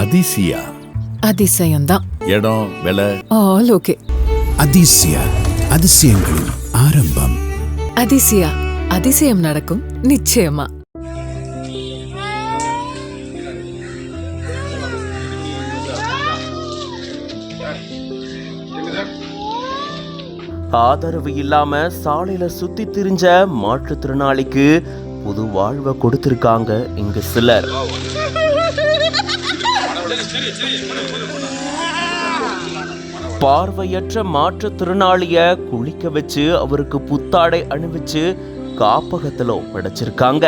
அதிசயா. அதிசயம்தான். இடம் விலை? All okay. அதிசய அதிசயங்களின் ஆரம்பம். அதிசயா அதிசயம் நடக்கும் நிச்சயமா. ஆதரவு இல்லாம சாலையில சுத்தி திரிஞ்ச மாற்றுத்திறனாளிக்கு புது வாழ்வை கொடுத்திருக்காங்க இங்க சிலர். பார்வையற்ற மாற்றுத்திறனாளிய குளிக்க வச்சு அவருக்கு புத்தாடை அணிவிச்சு காப்பகத்துல ஒப்படைச்சிருக்காங்க.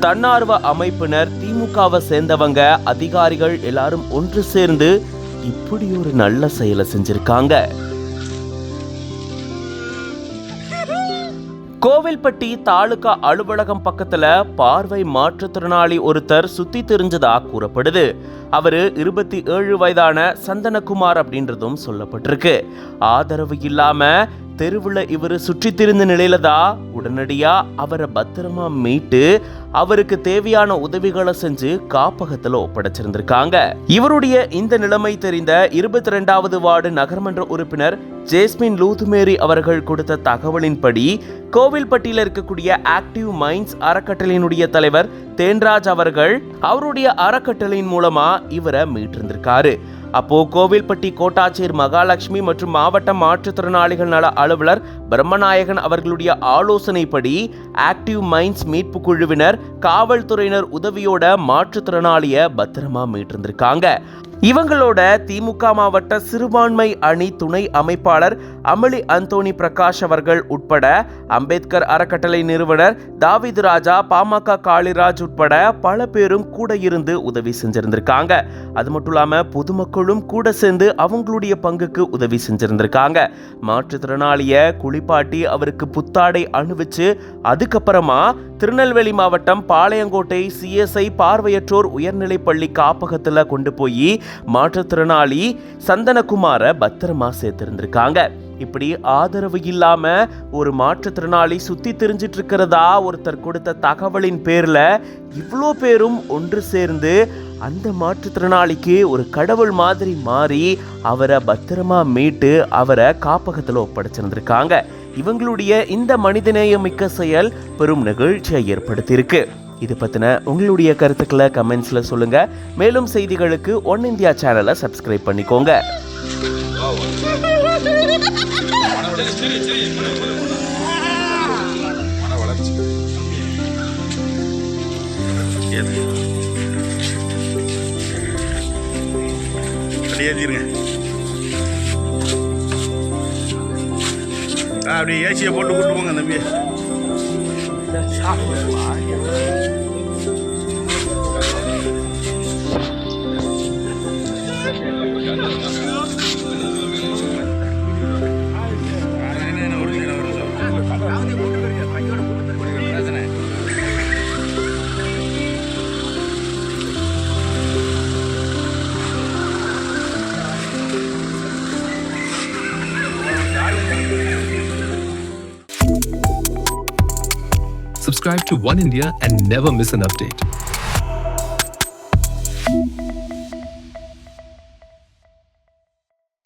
தன்னார்வ அமைப்பினர் திமுகவை சேர்ந்தவங்க அதிகாரிகள் எல்லாரும் ஒன்று சேர்ந்து இப்படி ஒரு நல்ல செயலை செஞ்சிருக்காங்க. கோவில்பட்டி தாலுகா அலுவலகம் பக்கத்துல பார்வை மாற்றுத்திறனாளி ஒருத்தர் சுத்தி தெரிஞ்சதா கூறப்படுது. அவரு இருபத்தி ஏழு வயதான சந்தனகுமார் அப்படின்றதும் சொல்லப்பட்டிருக்கு. ஆதரவு இல்லாம தெருவுல இவர் சுற்றி திரிந்த நிலையில தான் உடனடியாக அவரை பத்திரமா மீட்டு அவருக்கு தேவையான உதவிகளை செஞ்சு காப்பகத்துல ஒப்படைச்சிருந்திருக்காங்க. இவருடைய இந்த நிலைமை தெரிந்த இருபத்தி ரெண்டாவது வார்டு நகர்மன்ற உறுப்பினர் ஜேஸ்மின் லூதுமேரி அவர்கள் கொடுத்த தகவலின்படி கோவில்பட்டியில் இருக்கக்கூடிய ஆக்டிவ் மைண்ட்ஸ் அறக்கட்டளையினுடைய தலைவர் தேன்ராஜ் அவர்கள் அவருடைய அறக்கட்டளையின் மூலமா இவரை மீட்டிருந்திருக்காரு. அப்போ கோவில்பட்டி கோட்டாட்சியர் மகாலட்சுமி மற்றும் மாவட்ட மாற்றுத்திறனாளிகள் நல அலுவலர் பிரம்மநாயகன் அவர்களுடைய ஆலோசனைப்படி ஆக்டிவ் மைண்ட்ஸ் மீட்பு குழுவினர் காவல்துறையினர் உதவியோட மாற்றுத்திறனாளிய பத்திரமா மீட்டிருந்திருக்காங்க. இவங்களோட திமுக மாவட்ட சிறுபான்மை அணி துணை அமைப்பாளர் அமளி அந்தோணி பிரகாஷ் அவர்கள் உட்பட அம்பேத்கர் அறக்கட்டளை நிறுவனர் தாவிது ராஜா பாமக காளிராஜ் உட்பட பல பேரும் கூட இருந்து உதவி செஞ்சிருந்திருக்காங்க. அது மட்டும் இல்லாமல் பொதுமக்களும் கூட சேர்ந்து அவங்களுடைய பங்குக்கு உதவி செஞ்சிருந்திருக்காங்க. மாற்றுத்திறனாளிய குளிப்பாட்டி அவருக்கு புத்தாடை அணிவிச்சு அதுக்கப்புறமா திருநெல்வேலி மாவட்டம் பாளையங்கோட்டை சிஎஸ்ஐ பார்வையற்றோர் உயர்நிலைப்பள்ளி காப்பகத்தில் கொண்டு போய் மாற்றுத்திறனாளி சந்தனகுமார பத்திரமா சேர்த்திருந்திருக்காங்க. இப்படி ஆதரவு இல்லாம ஒரு மாற்றுத்திறனாளி சுத்தி தெரிஞ்சிட்டு இருக்கிறதா ஒருத்தர் கொடுத்த தகவலின் பேர்ல இவ்வளோ பேரும் ஒன்று சேர்ந்து அந்த மாற்றுத்திறனாளிக்கு ஒரு கடவுள் மாதிரி மாறி அவரை பத்திரமா மீட்டு அவரை காப்பகத்தில் ஒப்படைச்சிருந்திருக்காங்க. இவங்களுடைய இந்த மனிதநேயமிக்க செயல் பெரும் நிகழ்ச்சியை ஏற்படுத்தியிருக்கு. இது பத்தின உங்களுடைய கருத்துக்களை கமெண்ட்ஸில் சொல்லுங்க. மேலும் செய்திகளுக்கு ஒன் இந்தியா சேனலை சப்ஸ்கிரைப் பண்ணிக்கோங்க. அப்படியே ஏசியை போட்டு கூட்டு போங்க தம்பி. 아니, 아니, 아니, 오른쪽, 오른쪽. Subscribe to One India and never miss an update.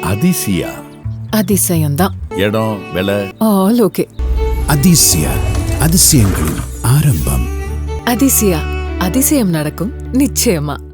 Athisaya. அதிசயம்தான். இடம் விலை? All okay. அதிசய அதிசயங்களின் ஆரம்பம். அதிசயா அதிசயம் நடக்கும் நிச்சயமா.